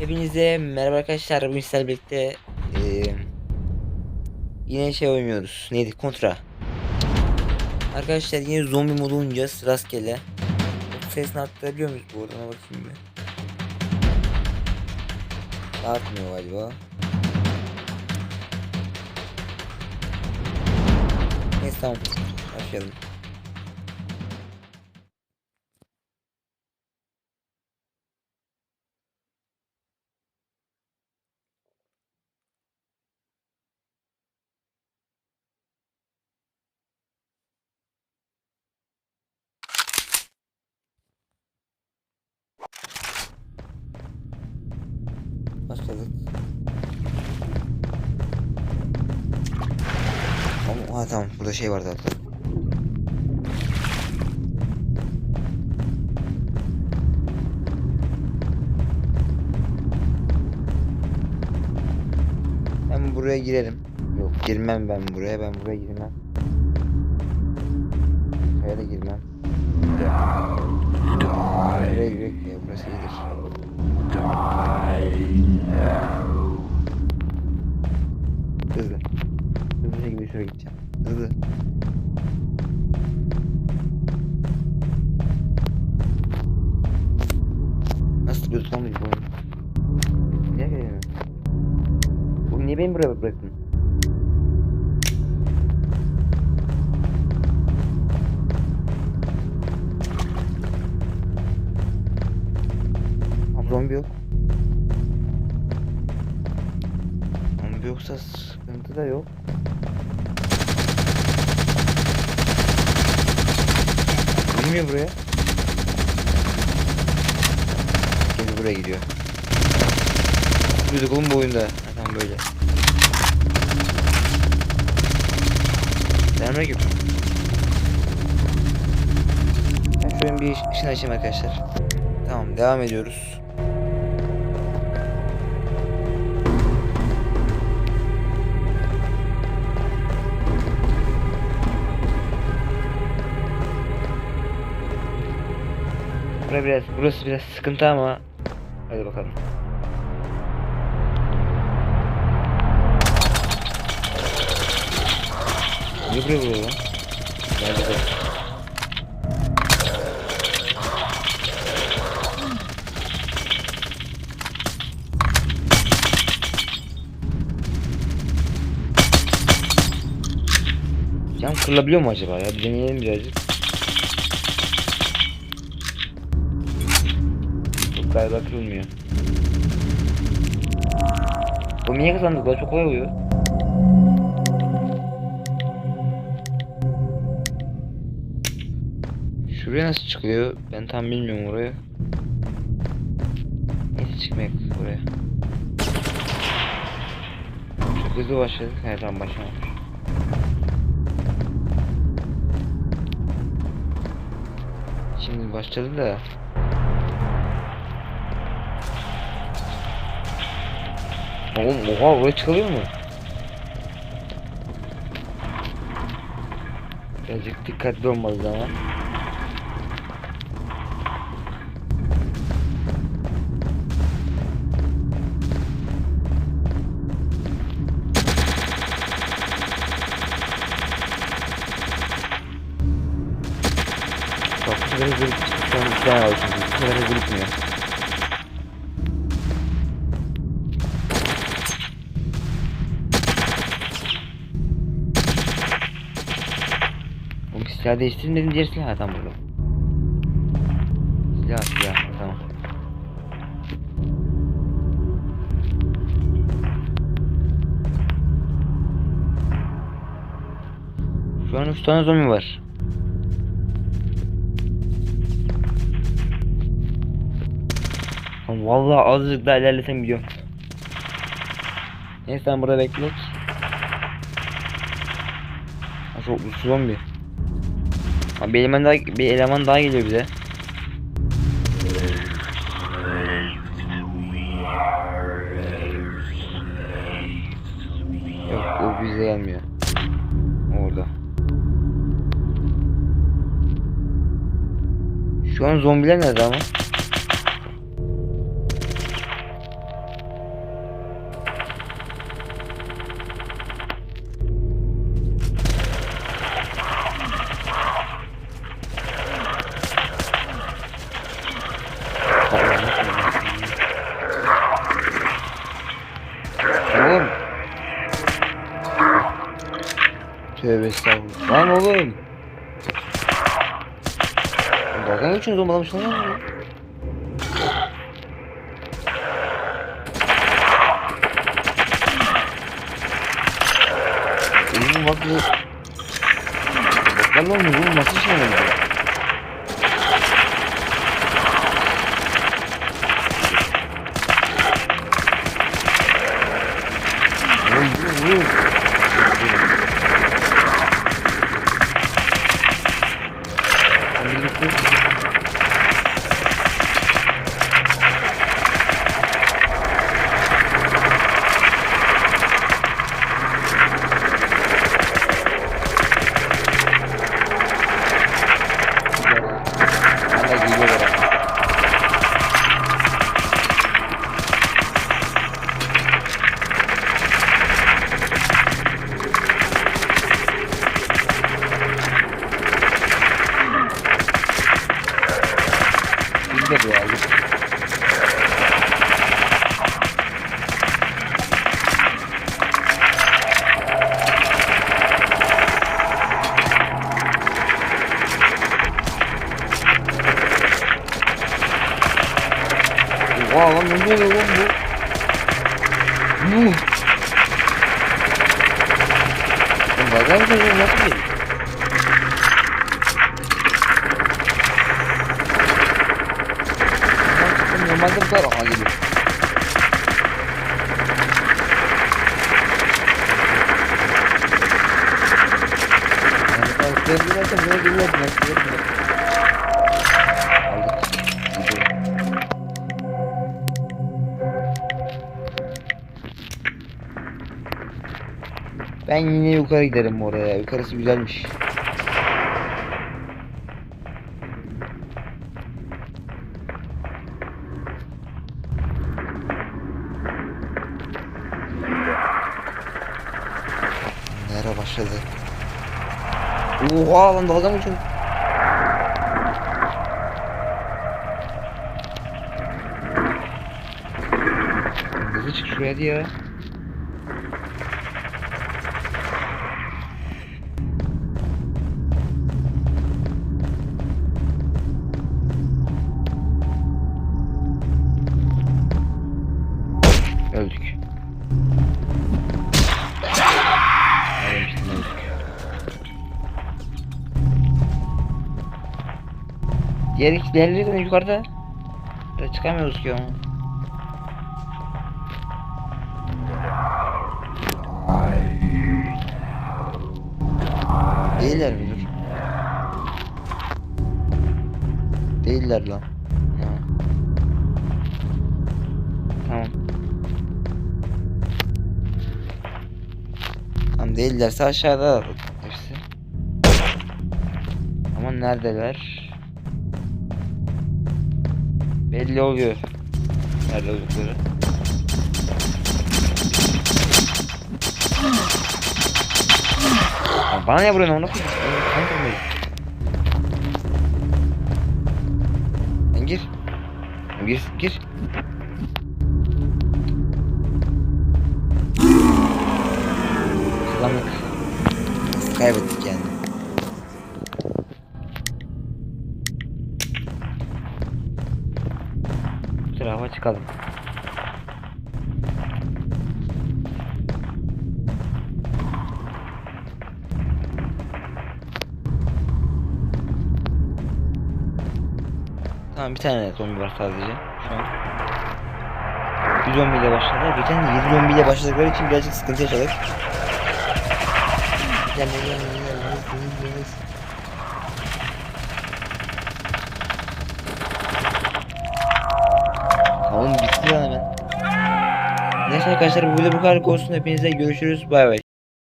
Hepinize merhaba arkadaşlar. Bugün sizlerle birlikte eee, yine şey oynuyoruz. Neydi? Kontra. Arkadaşlar yine zombi modu oynayacağız rastgele. Sesini arttırabiliyor muyuz bu arada? Bakayım bir. Artmıyor galiba. Neyse tamam. Başlayalım. Başladık. Ama, ha tamam burada şey var zaten. Ben buraya girerim. Yok girmem ben buraya. Ben buraya girmem. Da girmem. Buraya girek ya burası iyidir. Niye beni buraya bıraktın? Abi zombi yok. Zombi yoksa sıkıntı da yok. Girmiyor buraya. Şimdi buraya gidiyor. Duyduk oğlum bu oyunda. Ha, tamam Selamünaleyküm. Ben şöyle bir ışın açayım arkadaşlar. Tamam devam ediyoruz. Burası biraz, burası biraz sıkıntı ama hadi bakalım. Niye buraya vuruyor lan? Geldi de. Cam kırılabiliyor mu acaba ya? Bir deneyelim birazcık. Yok galiba kırılmıyor. Bu niye kazandık? Daha çok kolay oluyor. Şuraya nasıl çıkıyor? Ben tam bilmiyorum oraya. Neyse çıkmayak oraya. Çok hızlı başladık. Her zaman başlamamış. Şimdi başladı da. Oğlum oha oraya çıkılıyor mu? Birazcık dikkatli olmalı ama. Gitmiyor. Oğlum silah değiştirin dedim diğer silah adam burada. Silah silah tamam. Şu an 3 tane zombi var. Vallahi azıcık daha ilerlesem gidiyorum. Neyse sen burada beklek. Ha çok güçlü zombi. Abi bir eleman daha bir eleman daha geliyor bize. Yok o bize gelmiyor. Orada. Şu an zombiler nerede ama? Tövbe estağfurullah. Lan oğlum. Dalga geçiyorsunuz oğlum adam şuna ya? Oğlum bak bu. Bak lan oğlum nasıl şey oldu? Gitmedi ya. gitmedi. Oha lan ne oluyor lan bu? Yuh. Oğlum bazen bir şey nasıl geliyor? Lan çıktım, Normalde bu kadar aha. Ben yine yukarı giderim oraya. Yukarısı güzelmiş. Oha lan dalga mı geçiyorsun? Hızlı çık şuraya hadi Diğer diğerleri de yukarıda. Ya çıkamıyoruz ki ama. Değiller mi dur? Değiller lan. Tamam. Tamam değillerse aşağıda hepsi. Ama neredeler? Belli oluyor. Nerede oldukları. Ya bana ne vuruyorsun onu. Sen gir. Gir, gir. Kazandık. Nasıl tarafa çıkalım. Tamam bir tane zombi var sadece şu an. Bir zombiyle başladılar. Geçen de 7 zombiyle başladıkları için birazcık sıkıntı yaşadık. Gel gel gel Tamam bitti hemen. Neyse arkadaşlar bu video bu kadar olsun. Hepinize görüşürüz. Bay bay.